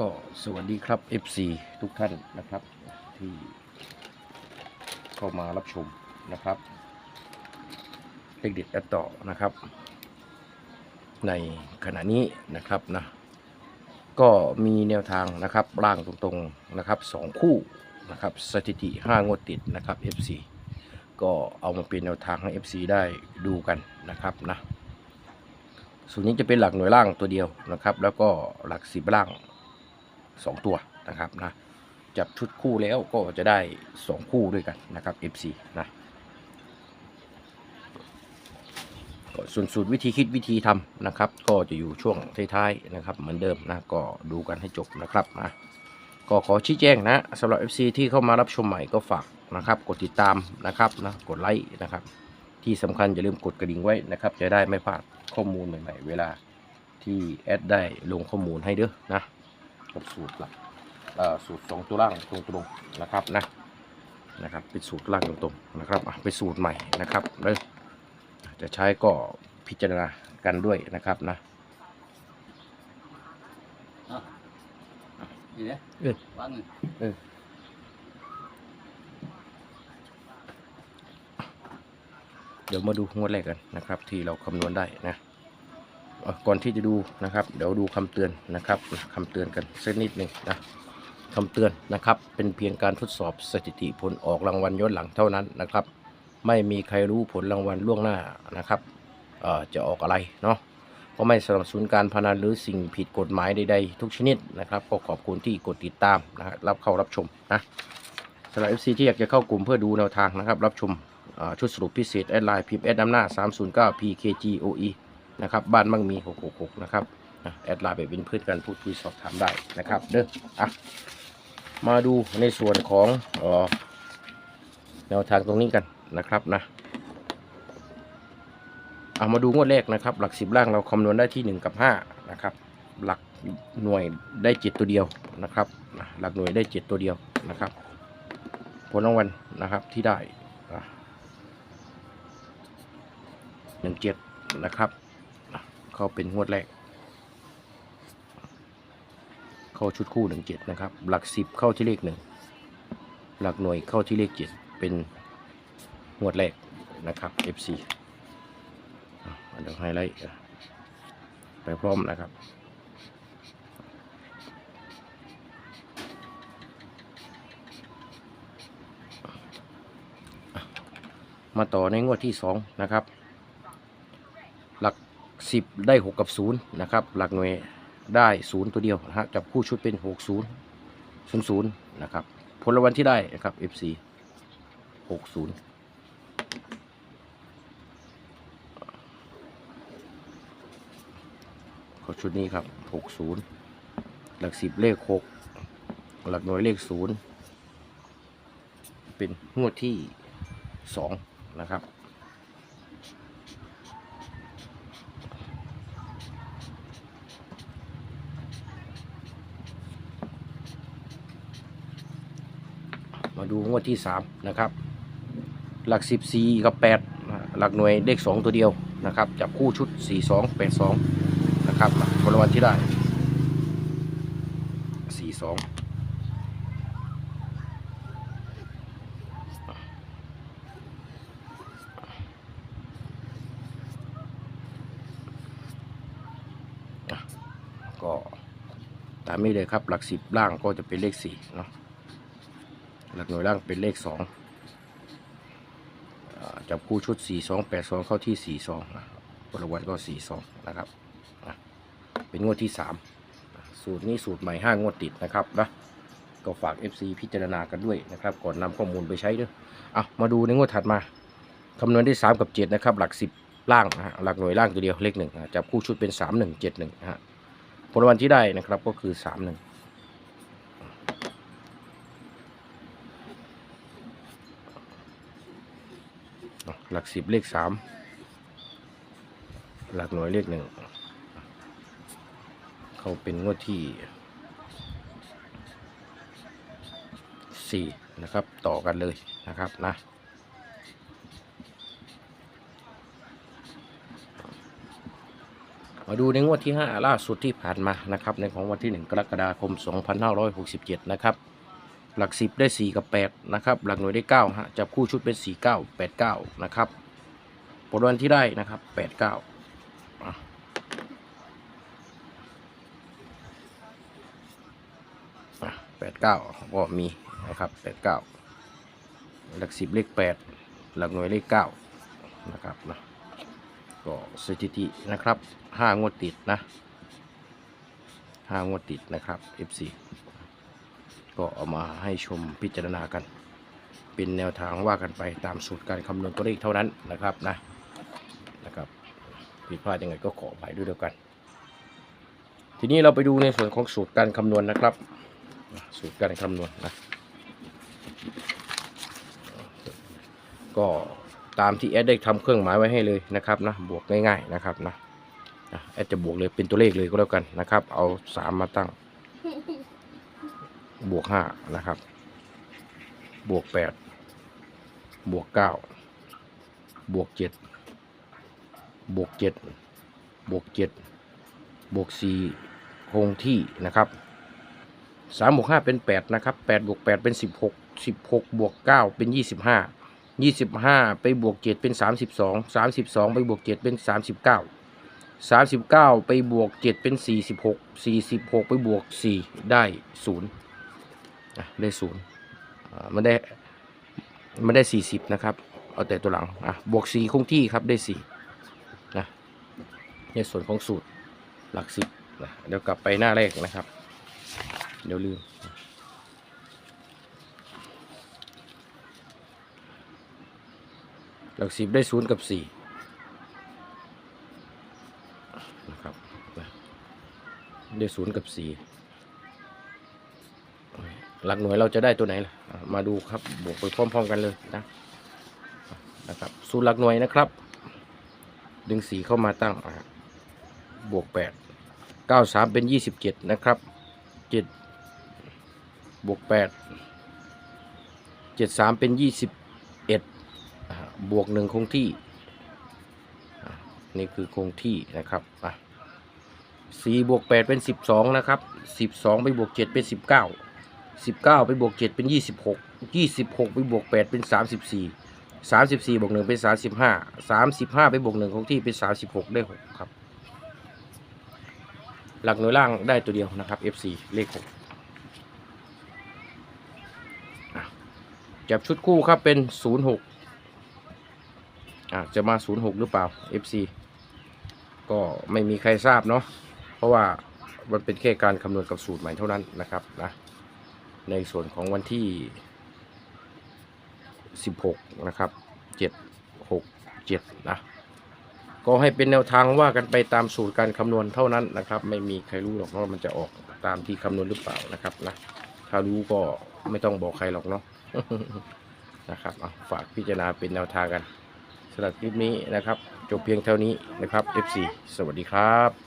ก็สวัสดีครับ FC ทุกท่านนะครับ ที่เข้ามารับชมนะครับเลขเด็ดแอดต่อนะครับ ในขณะนี้นะครับนะก็มีแนวทางนะครับร่างตรงๆนะครับสองคู่นะครับสถิติ 5 งวดติดนะครับ FC ก็เอามาเป็นแนวทางให้ FC ได้ดูกันนะครับนะส่วนนี้จะเป็นหลักหน่วยล่างตัวเดียวนะครับ แล้วก็หลักสิบล่าง สองตัวนะครับนะจับชุดคู่แล้วก็จะได้สองคู่ด้วยกันนะครับ FC นะส่วนสูตรวิธีคิดวิธีทำนะครับ ก็จะอยู่ช่วงท้ายๆนะครับ เหมือนเดิมนะก็ดูกันให้จบนะครับนะก็ขอชี้แจงนะสำหรับ FC ที่เข้ามารับชมใหม่ก็ฝากนะครับ กดติดตามนะครับนะกดไลค์นะครับ ที่สำคัญอย่าลืมกดกระดิ่งไว้นะครับ จะได้ไม่พลาดข้อมูลใหม่ๆ เวลาที่แอดได้ลงข้อมูลให้เด้อนะ กับสูตรหลักเอ่อสูตรสองตัวล่างตรงๆนะครับนะนะครับเป็นสูตรล่างตรงๆนะครับอะเป็นสูตรใหม่นะครับแล้วจะใช้ก็พิจารณากันด้วยนะครับนะนี่เนี่ยเออวางเงินเออเดี๋ยวมาดูงวดแรกกันนะครับ ที่เราคำนวณได้นะอะ ก่อนที่จะดูนะครับ เดี๋ยวดูคำเตือนนะครับคำเตือนกันสักนิดหนึ่งนะคำเตือนนะครับ เป็นเพียงการทดสอบสถิติผลออกรางวัลย้อนหลังเท่านั้นนะครับ ไม่มีใครรู้ผลรางวัลล่วงหน้านะครับเอ่อจะออกอะไรเนาะก็ไม่สนับสนุนการพนันหรือสิ่งผิดกฎหมายใดๆทุกชนิดนะครับก็ขอบคุณที่กดติดตามนะครับรับเข้ารับชมนะสำหรับ FC ที่อยากจะเข้ากลุ่มเพื่อดูแนวทางนะครับ รับชมชุดสรุปพิเศษแอดไลน์พิมพ์แอดอำนาจ309 PKGOE นะครับ บ้านมั่งมี 666 นะครับแอดไลน์ไปเป็นเพื่อนกันพูดคุยสอบถามได้นะครับ เด้ออะมาดูในส่วนของออแนวทางตรงนี้กันนะครับนะเอามาดูงวดแรกนะครับ หลักสิบล่างเราคำนวณได้ที่ 1 กับ 5 นะครับ หลักหน่วยได้7ตัวเดียวนะครับหลักหน่วยได้7ตัวเดียวนะครับ ผลรางวัลนะครับที่ได้หนึ่งเจ็ดนะครับ เข้าเป็นงวดแรก เข้าชุดคู่หนึ่งเจ็ดนะครับ หลักสิบเข้าที่เลขหนึ่งหลักหน่วยเข้าที่เลขเจ็ดเป็นงวดแรกนะครับ FC เดี๋ยวไฮไลท์ไปพร้อมนะครับมาต่อในงวดที่สองนะครับ หลักสิบได้หกกับศูนย์นะครับ หลักหน่วยได้ศูนย์ตัวเดียวนะฮะจับคู่ชุดเป็นหกศูนย์ศูนย์นะครับ ผลรางวัลที่ได้นะครับ FC หกศูนย์ขอชุดนี้ครับหกศูนย์หลักสิบเลขหกหลักหน่วยเลขศูนย์เป็นงวดที่สองนะครับ มาดูงวดที่สามนะครับ หลักสิบสี่กับแปดหลักหน่วยเลขสองตัวเดียวนะครับ จับคู่ชุดสี่สองแปดสองนะครับผลรางวัลที่ได้สี่สองก็ตามนี้เลยครับ หลักสิบล่างก็จะเป็นเลขสี่เนาะ หลักหน่วยล่างเป็นเลขสองจับคู่ชุด 4 2 8 2 เข้าที่ 4 2นะผลรวัลก็ 4 2 นะครับอะเป็นงวดที่ 3 สูตรนี้สูตรใหม่ 5 งวดติดนะครับนะก็ฝาก FC พิจารณากันด้วยนะครับ ก่อนนำข้อมูลไปใช้ด้วยอะมาดูในงวดถัดมาคำนวณได้ 3 กับ 7 นะครับ หลัก 10 ล่างนะฮะหลักหน่วยล่างตัวเดียวเลขหนึ่งจับคู่ชุดเป็น 3 1 7 1นะฮะผลรวัลที่ได้นะครับก็คือ 3 1 หลักสิบเลขสามหลักหน่วยเลขหนึ่งเขาเป็นงวดที่สี่นะครับต่อกันเลยนะครับนะมาดูในงวดที่ 5 ล่าสุดที่ผ่านมานะครับในของวันที่ 1 กรกฎาคม 2567 นะครับ หลัก 10 ได้ 4 กับ 8 นะครับ หลักหน่วยได้9ฮะจับคู่ชุดเป็น 4 9 8 9 นะครับผลวันที่ได้นะครับ 8 9อะอะ8 9ก็มีนะครับ8 9หลัก10เลข8หลักหน่วยเลข9นะครับนะก็สถิตินะครับห้างวดติดนะห้างวดติดนะครับ FC ก็เอามาให้ชมพิจารณากัน เป็นแนวทางว่ากันไปตามสูตรการคำนวณตัวเลขเท่านั้นนะครับนะนะครับผิดพลาดยังไงก็ขออภัยด้วยเดียวกัน ทีนี้เราไปดูในส่วนของสูตรการคำนวณนะครับ สูตรการคำนวณนะก็ตามที่แอดได้ทำเครื่องหมายไว้ให้เลยนะครับนะบวกง่ายๆนะครับนะนะแอดจะบวกเลยเป็นตัวเลขเลยก็แล้วกันนะครับ เอาสามมาตั้ง บวกห้านะครับ บวกแปดบวกเก้าบวกเจ็ดบวกเจ็ดบวกเจ็ดบวกสี่คงที่นะครับสามบวกห้าเป็นแปดนะครับแปดบวกแปดเป็นสิบหกสิบหกบวกเก้าเป็นยี่สิบห้ายี่สิบห้าไปบวกเจ็ดเป็นสามสิบสองสามสิบสองไปบวกเจ็ดเป็นสามสิบเก้าสามสิบเก้าไปบวกเจ็ดเป็นสี่สิบหกสี่สิบหกไปบวกสี่ได้ศูนย์ ได้ศูนย์มันได้มันได้สี่สิบนะครับ เอาแต่ตัวหลังอะบวกสี่คงที่ครับได้สี่นะในส่วนของสูตรหลักสิบนะเดี๋ยวกลับไปหน้าแรกนะครับ เดี๋ยวลืมหลักสิบได้ศูนย์กับสี่นะครับได้ศูนย์กับสี่ หลักหน่วยเราจะได้ตัวไหนล่ะมาดูครับบวกไปพร้อม ๆ กันเลยนะนะครับสูตรหลักหน่วยนะครับ ดึงสีเข้ามาตั้งบวกแปดเก้าสามเป็นยี่สิบเจ็ดนะครับเจ็ดบวกแปดเจ็ดสามเป็นยี่สิบเอ็ดบวกหนึ่งคงที่นี่คือคงที่นะครับสี่บวกแปดเป็นสิบสองนะครับสิบสองไปบวกเจ็ดเป็นสิบเก้า สิบเก้าไปบวกเจ็ดเป็นยี่สิบหกยี่สิบหกไปบวกแปดเป็นสามสิบสี่สามสิบสี่บวกหนึ่งเป็นสามสิบห้าสามสิบห้าไปบวกหนึ่งคงที่เป็นสามสิบหกได้หกครับ หลักหน่วยล่างได้ตัวเดียวนะครับ FC เลขหกจับชุดคู่ครับเป็นศูนย์หกอาจจะมา06หรือเปล่า FC ก็ไม่มีใครทราบเนาะเพราะว่ามันเป็นแค่การคำนวณกับสูตรใหม่เท่านั้นนะครับนะ ในส่วนของวันที่ 16 นะครับ 7 6 7 นะ ก็ให้เป็นแนวทางว่ากันไปตามสูตรการคำนวณเท่านั้นนะครับ ไม่มีใครรู้หรอกว่ามันจะออกตามที่คำนวณหรือเปล่านะครับนะ ถ้ารู้ก็ไม่ต้องบอกใครหรอกเนาะนะครับอะฝากพิจารณาเป็นแนวทางกันสำหรับคลิปนี้นะครับ จบเพียงเท่านี้นะครับ FC สวัสดีครับ